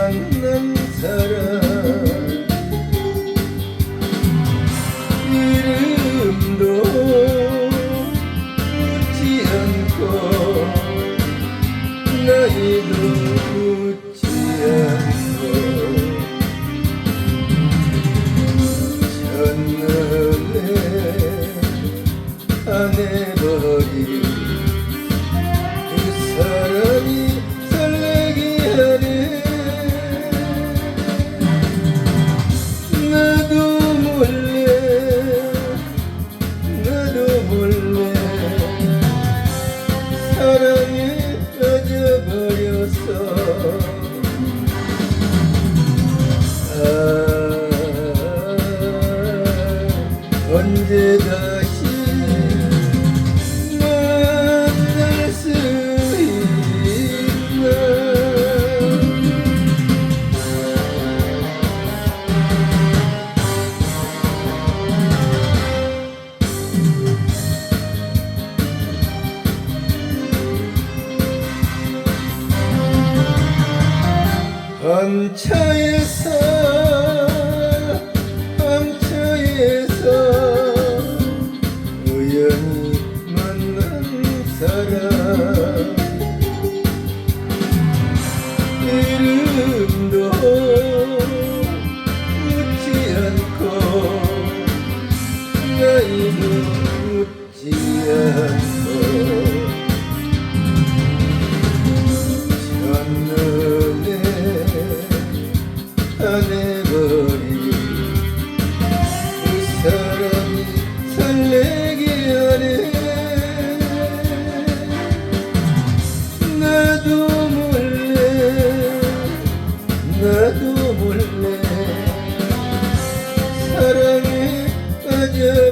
만난 사람. 이름도 묻지 않고 나이도 묻지 않고. 첫눈에 아내 언제다시 만날 수 있나 언차에서 묻지 않어 첫눈에 반해버린 그 사람이 설레게 하네 나도 몰래 나도 몰래 사랑에 빠져